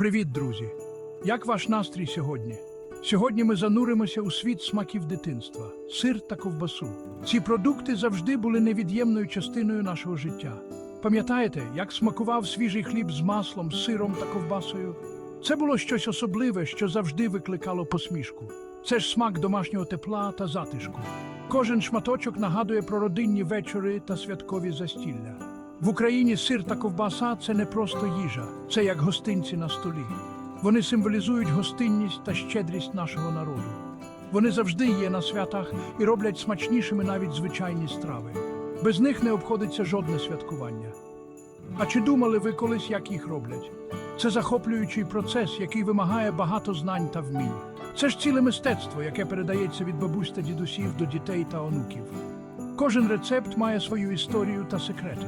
Привіт, друзі! Як ваш настрій сьогодні? Сьогодні ми зануримося у світ смаків дитинства, сир та ковбасу. Ці продукти завжди були невід'ємною частиною нашого життя. Пам'ятаєте, як смакував свіжий хліб з маслом, сиром та ковбасою? Це було щось особливе, що завжди викликало посмішку. Це ж смак домашнього тепла та затишку. Кожен шматочок нагадує про родинні вечори та святкові застілля. В Україні сир та ковбаса це не просто їжа, це як гостинці на столі. Вони символізують гостинність та щедрість нашого народу. Вони завжди є на святах і роблять смачнішими навіть звичайні страви. Без них не обходиться жодне святкування. А чи думали ви колись, як їх роблять? Це захоплюючий процес, який вимагає багато знань та вмінь. Це ж ціле мистецтво, яке передається від бабусь та дідусів до дітей та онуків. Кожен рецепт має свою історію та секрети.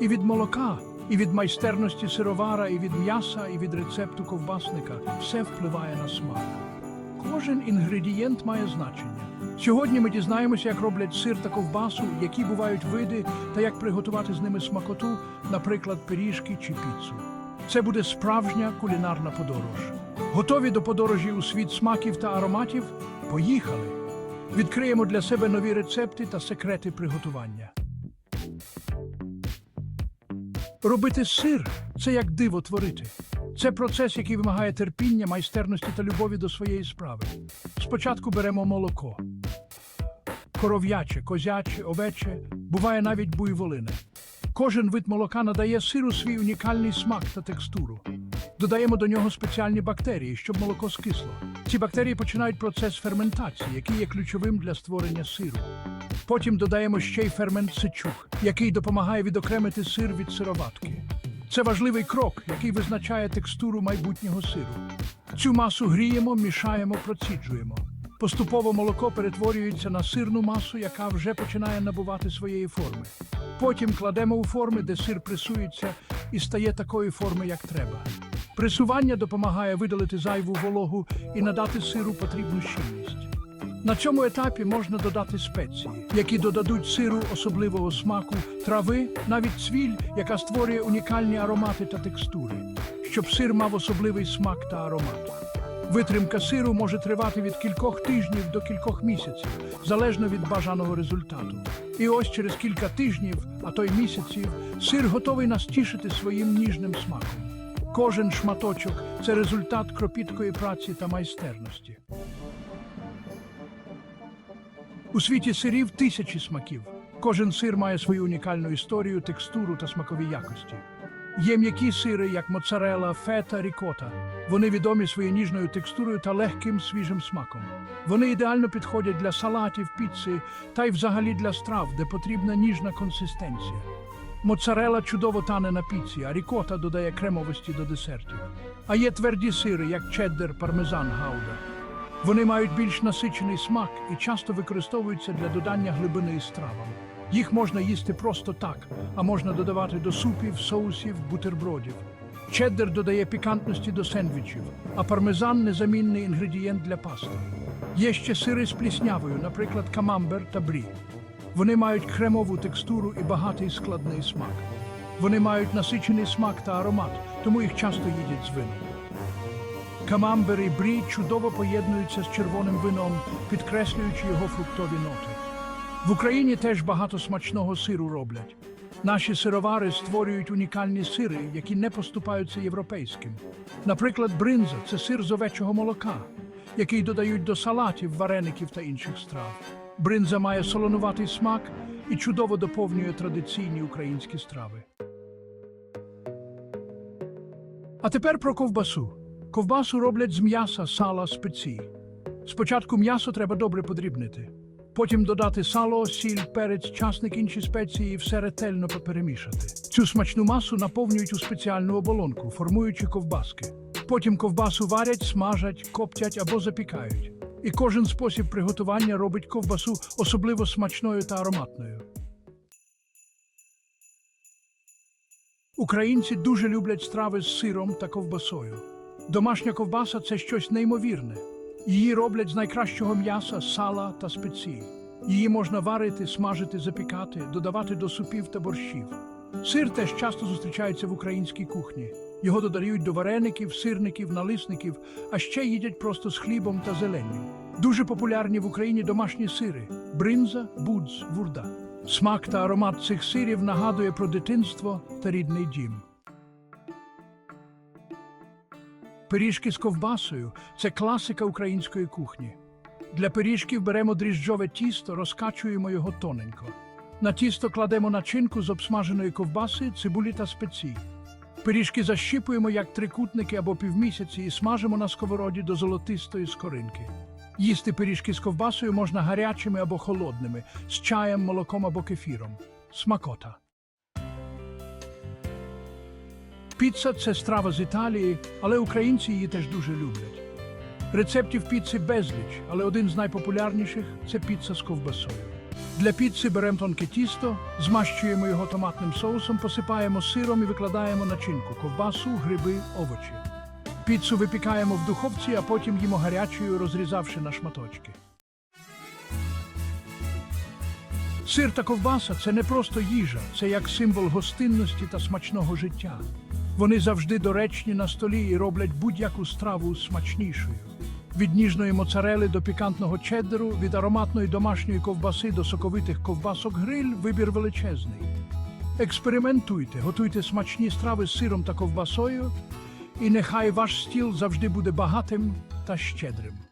І від молока, і від майстерності сировара, і від м'яса, і від рецепту ковбасника все впливає на смак. Кожен інгредієнт має значення. Сьогодні ми дізнаємося, як роблять сир та ковбасу, які бувають види, та як приготувати з ними смакоту, наприклад, пиріжки чи піцу. Це буде справжня кулінарна подорож. Готові до подорожі у світ смаків та ароматів? Поїхали! Відкриємо для себе нові рецепти та секрети приготування. Робити сир це як диво творити. Це процес, який вимагає терпіння, майстерності та любові до своєї справи. Спочатку беремо молоко. Коров'яче, козяче, овече, буває навіть буйволине. Кожен вид молока надає сиру свій унікальний смак та текстуру. Додаємо до нього спеціальні бактерії, щоб молоко скисло. Ці бактерії починають процес ферментації, який є ключовим для створення сиру. Потім додаємо ще й фермент сичух, який допомагає відокремити сир від сироватки. Це важливий крок, який визначає текстуру майбутнього сиру. Цю масу гріємо, мішаємо, проціджуємо. Поступово молоко перетворюється на сирну масу, яка вже починає набувати своєї форми. Потім кладемо у форми, де сир пресується і стає такої форми, як треба. Пресування допомагає видалити зайву вологу і надати сиру потрібну щільність. На цьому етапі можна додати спеції, які додадуть сиру особливого смаку, трави, навіть цвіль, яка створює унікальні аромати та текстури, щоб сир мав особливий смак та аромат. Витримка сиру може тривати від кількох тижнів до кількох місяців, залежно від бажаного результату. І ось через кілька тижнів, а то й місяців, сир готовий нас тішити своїм ніжним смаком. Кожен шматочок це результат кропіткої праці та майстерності. У світі сирів тисячі смаків. Кожен сир має свою унікальну історію, текстуру та смакові якості. Є м'які сири, як моцарела, фета, рікота. Вони відомі своєю ніжною текстурою та легким свіжим смаком. Вони ідеально підходять для салатів, піци та й взагалі для страв, де потрібна ніжна консистенція. Моцарела чудово тане на піці, а рікота додає кремовості до десертів. А є тверді сири, як чеддер, пармезан, гауда. Вони мають більш насичений смак і часто використовуються для додання глибини і стравам. Їх можна їсти просто так, а можна додавати до супів, соусів, бутербродів. Чеддер додає пікантності до сендвічів, а пармезан незамінний інгредієнт для пасти. Є ще сири з пліснявою, наприклад, камамбер та брі. Вони мають кремову текстуру і багатий складний смак. Вони мають насичений смак та аромат, тому їх часто їдять з вином. Камамбер і брі чудово поєднуються з червоним вином, підкреслюючи його фруктові ноти. В Україні теж багато смачного сиру роблять. Наші сировари створюють унікальні сири, які не поступаються європейським. Наприклад, бринза це сир з овечого молока, який додають до салатів, вареників та інших страв. Бринза має солонуватий смак і чудово доповнює традиційні українські страви. А тепер про ковбасу. Ковбасу роблять з м'яса, сала, спецій. Спочатку м'ясо треба добре подрібнити. Потім додати сало, сіль, перець, часник, інші спеції і все ретельно поперемішати. Цю смачну масу наповнюють у спеціальну оболонку, формуючи ковбаски. Потім ковбасу варять, смажать, коптять або запікають. І кожен спосіб приготування робить ковбасу особливо смачною та ароматною. Українці дуже люблять страви з сиром та ковбасою. Домашня ковбаса це щось неймовірне. Її роблять з найкращого м'яса, сала та спецій. Її можна варити, смажити, запікати, додавати до супів та борщів. Сир теж часто зустрічається в українській кухні. Його додають до вареників, сирників, налисників, а ще їдять просто з хлібом та зеленню. Дуже популярні в Україні домашні сири бринза, будз, вурда. Смак та аромат цих сирів нагадує про дитинство та рідний дім. Пиріжки з ковбасою це класика української кухні. Для пиріжків беремо дріжджове тісто, розкачуємо його тоненько. На тісто кладемо начинку з обсмаженої ковбаси, цибулі та спецій. Пиріжки защіпуємо як трикутники або півмісяці і смажимо на сковороді до золотистої скоринки. Їсти пиріжки з ковбасою можна гарячими або холодними, з чаєм, молоком або кефіром. Смакота. Піца це страва з Італії, але українці її теж дуже люблять. Рецептів піци безліч, але один з найпопулярніших це піца з ковбасою. Для піци беремо тонке тісто, змащуємо його томатним соусом, посипаємо сиром і викладаємо начинку ковбасу, гриби, овочі. Піцу випікаємо в духовці, а потім їмо гарячою, розрізавши на шматочки. Сир та ковбаса це не просто їжа, це як символ гостинності та смачного життя. Вони завжди доречні на столі і роблять будь-яку страву смачнішою. Від ніжної моцарели до пікантного чеддеру, від ароматної домашньої ковбаси до соковитих ковбасок гриль вибір величезний. Експериментуйте, готуйте смачні страви з сиром та ковбасою, і нехай ваш стіл завжди буде багатим та щедрим.